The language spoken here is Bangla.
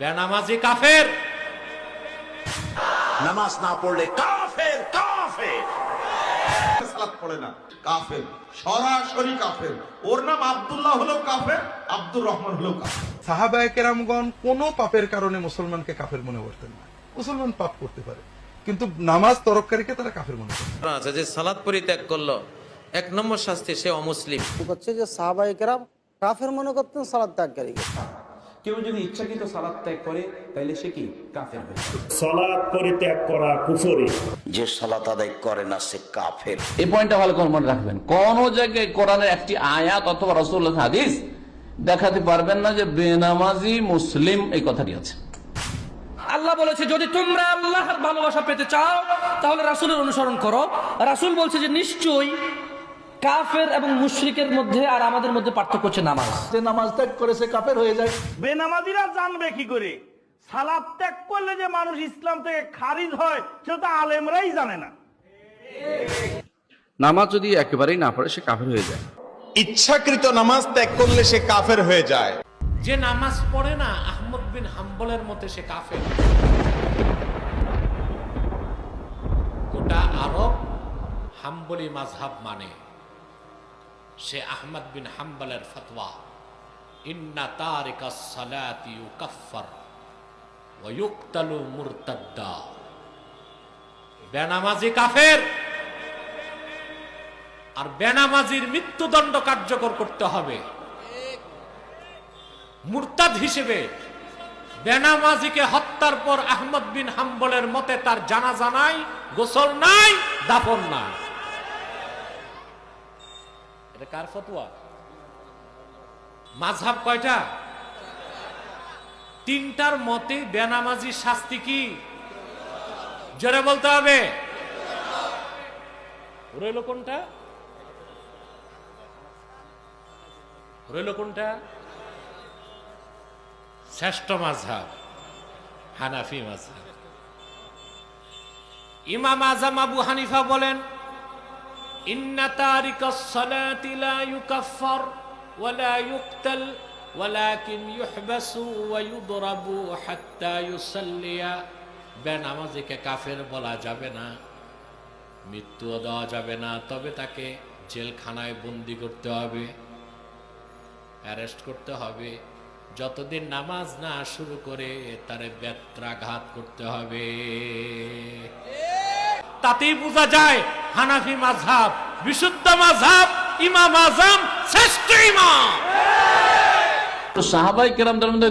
বেনামাজি কাফের। নামাজ না পড়লে কাফের কাফের। সালাত পড়ে না কাফের। সরাসরি কাফের। ওর নাম আব্দুল্লাহ হলো কাফের আব্দুর রহমান হলো কাফের। সাহাবায় কেরামগণ কোনো পাপের কারণে মুসলমানকে কাফের মনে করতেন না। মুসলমান পাপ করতে পারে কিন্তু নামাজ তরককারীকে তারা কাফের মনে করে আছে যে সালাদ পরিত্যাগ করল এক নম্বর শাস্তি সে অমুসলিম। হচ্ছে যে সাহাবাই কেরাম কাফের মনে করতেন সালাদ ত্যাগকারীকে। কেউ যদি ইচ্ছাকৃত সালাদ ত্যাগ করে তাহলে সে কি? কাফের হয়ে। সলাদ পরিত্যাগ করা কুফরি। যে সালাত আদায় করে না সে কাফের। এই পয়েন্টটা ভালো করে মনে রাখবেন। কোন জায়গায় কোরআনের একটি আয়াত অথবা রসুল্লাহ হাদিস দেখাতে পারবেন না যে বেনামাজি মুসলিম এই কথাটি আছে। আল্লাহ বলেছে যদি তোমরা আল্লাহর ভালোবাসা পেতে চাও তাহলে রাসূলের অনুসরণ করো। রাসূল বলছে যে নিশ্চয়ই কাফের এবং মুশরিকের মধ্যে আর আমাদের মধ্যে পার্থক্য হচ্ছে নামাজ। যে নামাজ ত্যাগ করে সে কাফের হয়ে যায়। বেনামাজিরা জানবে কি করে? সালাদ ত্যাগ করলে যে মানুষ ইসলাম থেকে খারিজ হয় সেটা তো আলেমরাই জানে না। নামাজ যদি একেবারেই না পড়ে সে কাফের হয়ে যায়। ইচ্ছাকৃত নামাজ ত্যাগ করলে সে কাফের হয়ে যায়। যে নামাজ পড়ে না আহমদ বিন হাম্বলের মতে সে কাফের। গোটা আরব হাম্বলি মাঝহাব মানে। সে আহমদ বিন হাম্বলের ফতোয়া, ইন্না তারিকা বেনামাজি কাফের, আর বেনামাজির মৃত্যুদণ্ড কার্যকর করতে হবে। মুরতাদ হিসেবে বেনামাজিকে হত্যার পর আহমদ বিন হাম্বলের মতে তার জানাজা নাই, গোসল নাই, দাফন নাই। কার ফতোয়া? মাঝহাব কয়টা? তিনটার মতে বেনামাজি শাস্তি কি? জোরে বলতে হবে। রইল কোনটা? রইল কোনটা? শ্রেষ্ঠ মাঝহাব, হানাফি মাঝহাব। ইমাম আজম আবু হানিফা বলেন তারিকা সালাতি লা ইউকাফফার ওয়ালা ইউকতাল, ওয়ালাকিন ইউহবাসু ওয়া ইউদরাবু হাত্তা ইউসাল্লিয়া। বেনামাজিকে কাফের বলা যাবে না, মৃত্যুও দেওয়া যাবে না, তবে তাকে জেলখানায় বন্দি করতে হবে, অ্যারেস্ট করতে হবে। যতদিন নামাজ না শুরু করে তারে ব্যত্রাঘাত করতে হবে। তাতেই বোঝা যায় হানাফি মাঝহাব বিশুদ্ধ মাঝহাব ইমাম আজম শ্রেষ্ঠ ইমাম। তো সাহাবাই কেরামদের মধ্যে